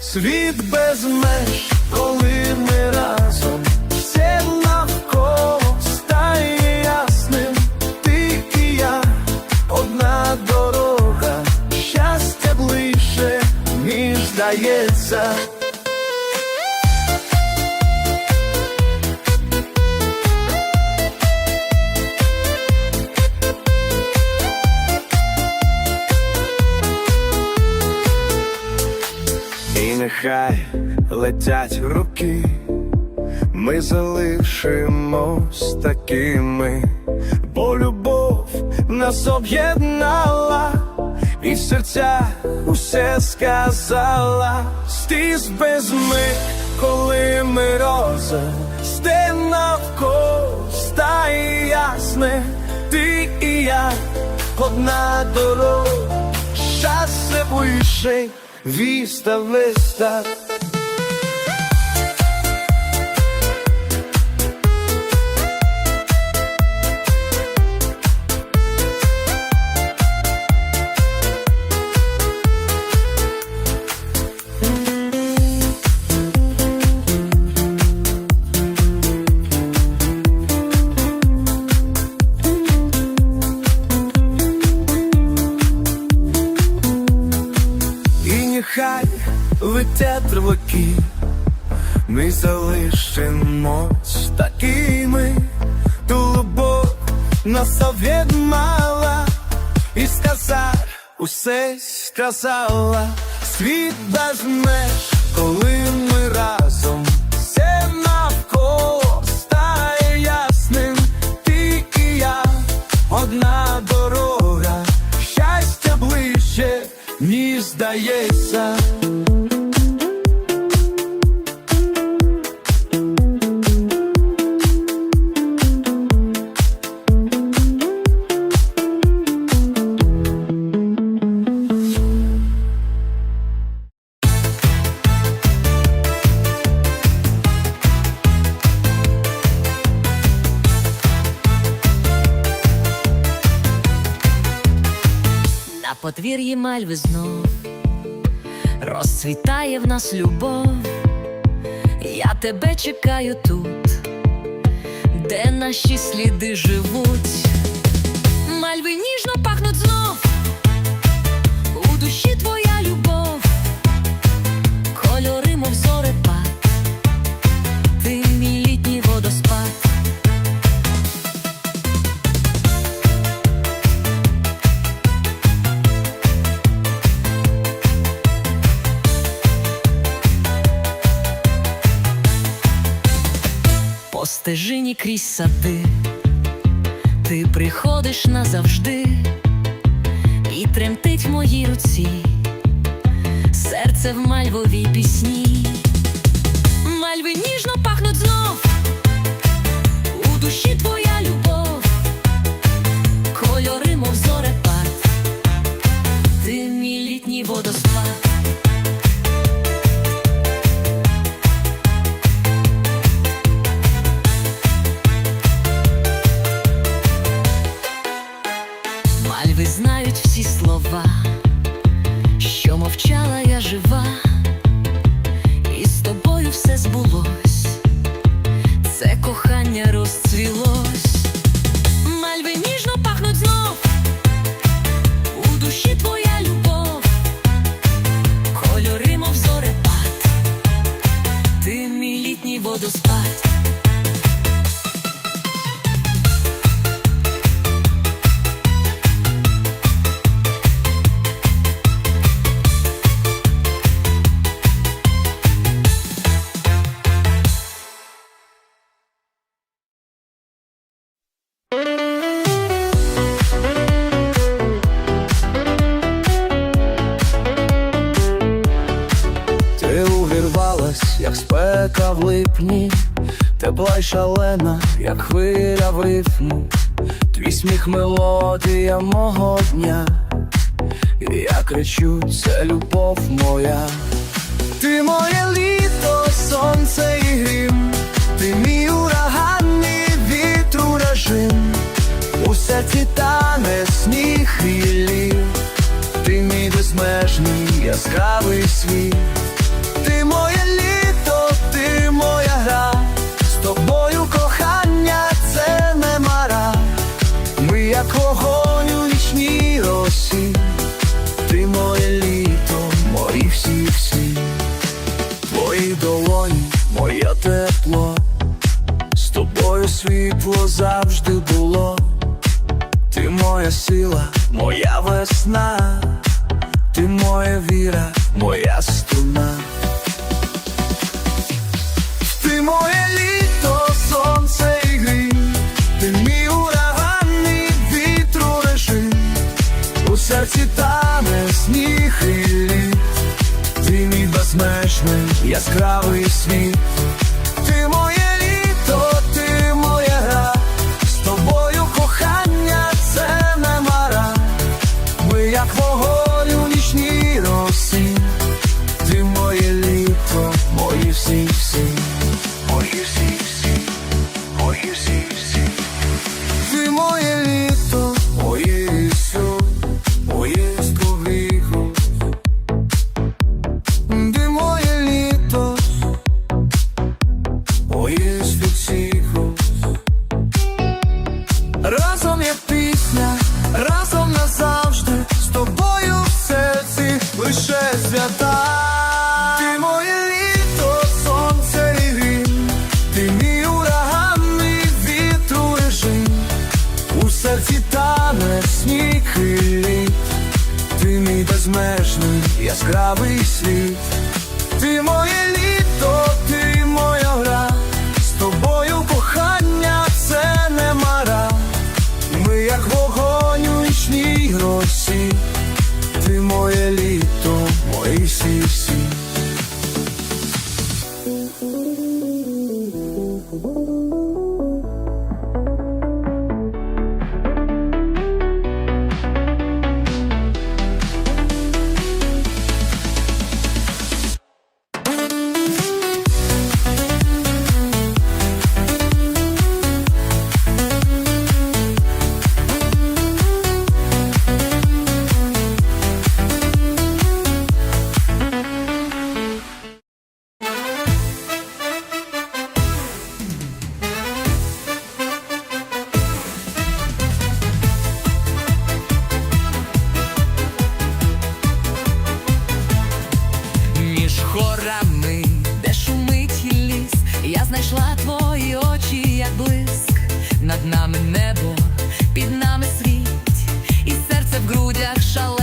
світ без меж, коли нехай летять руки, ми залишимось такими, бо любов нас об'єднала, і серця усе сказала, стіс без ми, коли ми разом, сте навколо стає ясне, ти і я, одна дорога, щастя ближче, віста виста. І усе сказала, світ без коли ми разом, все навколо стає ясним, ти я, одна дорога, щастя ближче, ніж здається. Подвір'ї мальви знов розцвітає в нас любов. Я тебе чекаю тут, де наші сліди живуть. Мальви ніжно пахнуть знов, у душі твоя любов, кольори, мов зорепад, стежині крізь сади, ти приходиш назавжди, і тремтить в моїй руці, серце в мальвовій пісні, мальви ніжно пахнуть знов, у душі твоя любов, кольори, мов зорепад, ти мій літній водоспад. Увірвалась, як спека в липні, тепла й шалена, як хвиля в рифму, твій сміх мелодія мого дня, і я кричу, це любов моя, Ти моє літо, сонце і грім, ти мій ураганний вітру режим, у серці тане сніг і лів, ти мій безмежний яскравий світ, яскравий світ, світ, Між хорами, де шумить ліс, я знайшла твої очі, як блиск. Над нами небо, під нами світ, і серце в грудях шалено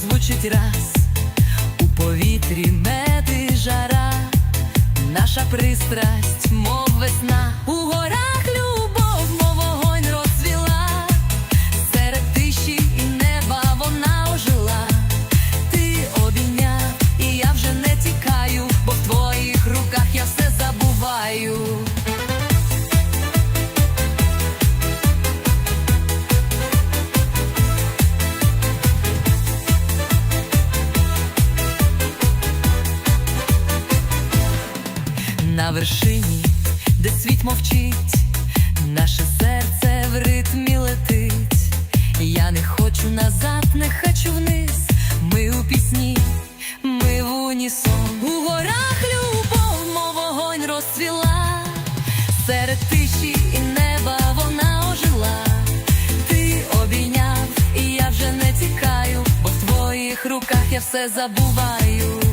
звучить раз, у повітрі мети жара, наша пристрасть, мов весна, у горах наше серце в ритмі летить. Я не хочу назад, не хочу вниз. Ми у пісні, ми в унісон. У горах любов, мов вогонь розцвіла, серед тиші і неба вона ожила. Ти обійняв, і я вже не тікаю, бо твоїх руках я все забуваю.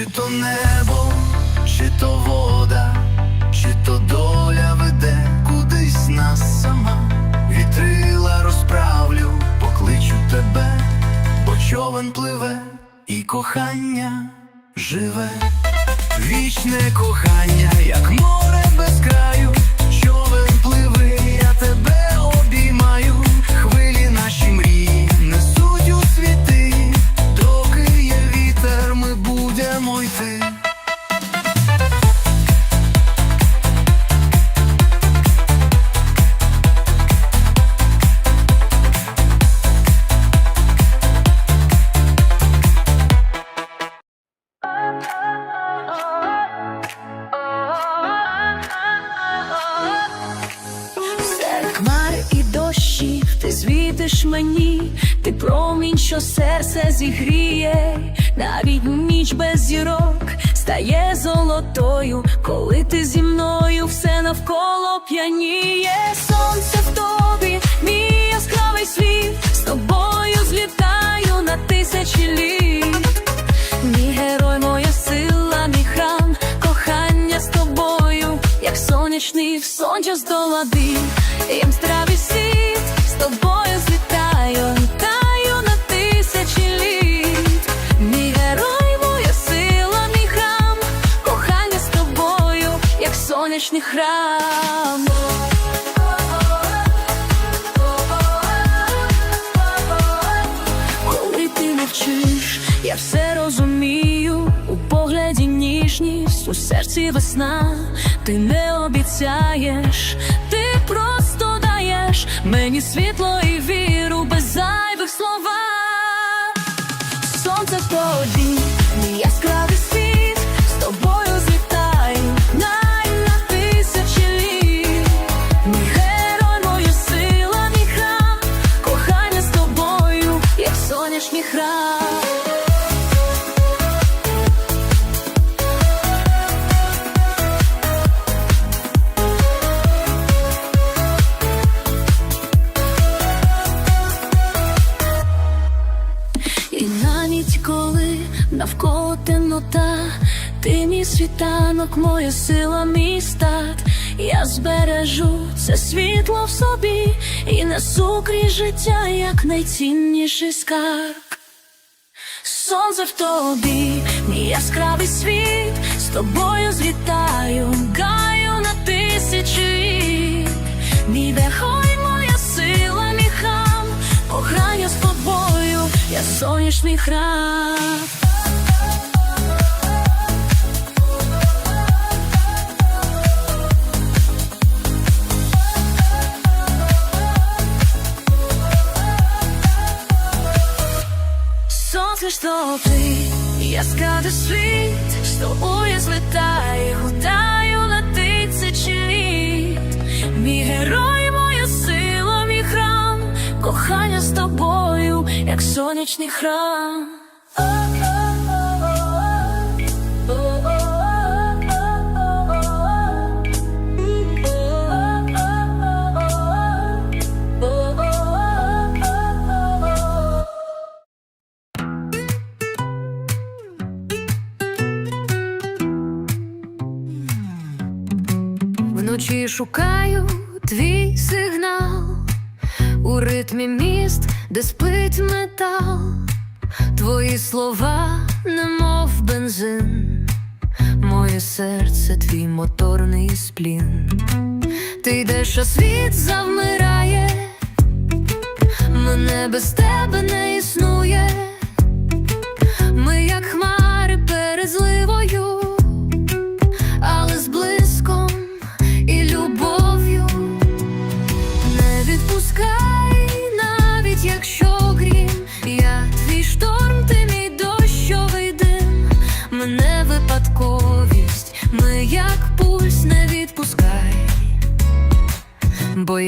Чи то небо, чи то вода, чи то доля веде кудись нас сама, вітрила розправлю, покличу тебе, бо човен пливе і кохання живе. Вічне кохання, як море зігріє, навіть ніч без зірок стає золотою, сонячний храм. Коли ти мовчиш, я все розумію. У погляді ніжність, у серці весна. Ти не обіцяєш, ти просто даєш мені світло ти мій світанок, моя сила, мій стат. Я збережу це світло в собі і несу крізь життя, як найцінніший скарб. Сонце в тобі, мій яскравий світ, з тобою злітаю, гаю на тисячі. Мій верхой, моя сила, мій храм, кохання з тобою, я сонячний храм. Сонце ж я скажу світ, з тобою злітаю, гудаю на тисячі літ. Мій герой, моя сила, мій храм, кохання з тобою, як сонячний храм. Вночі шукаю твій сигнал у ритмі міст, де спить метал, твої слова, немов бензин, моє серце, твій моторний сплін. Ти йдеш, а світ завмирає, мене без тебе не існує. Ми, як хмари перед зливою,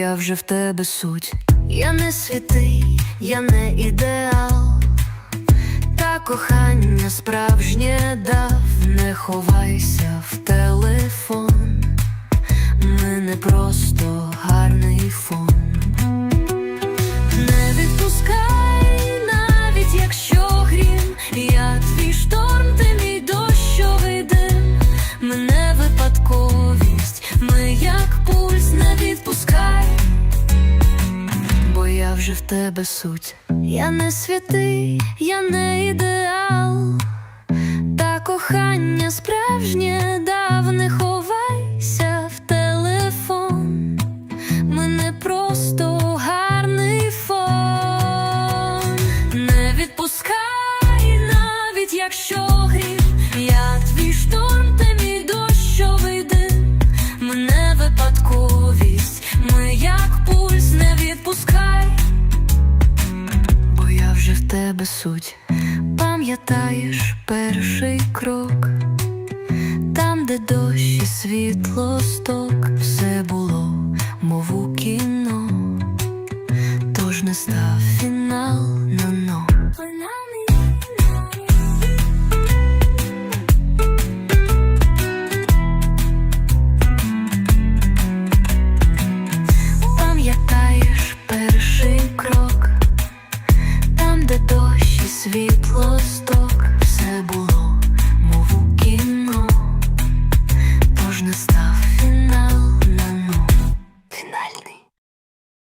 я вже в тебе суть. Я не святий, я не ідеал, та кохання справжнє дав, не ховайся в телефон. Ми не просто тебе суть. Я не святий, я не ідеал. Та кохання справжнє суть. Пам'ятаєш перший крок, там, де дощ і світло сток, все було, мов у кіно, тож не став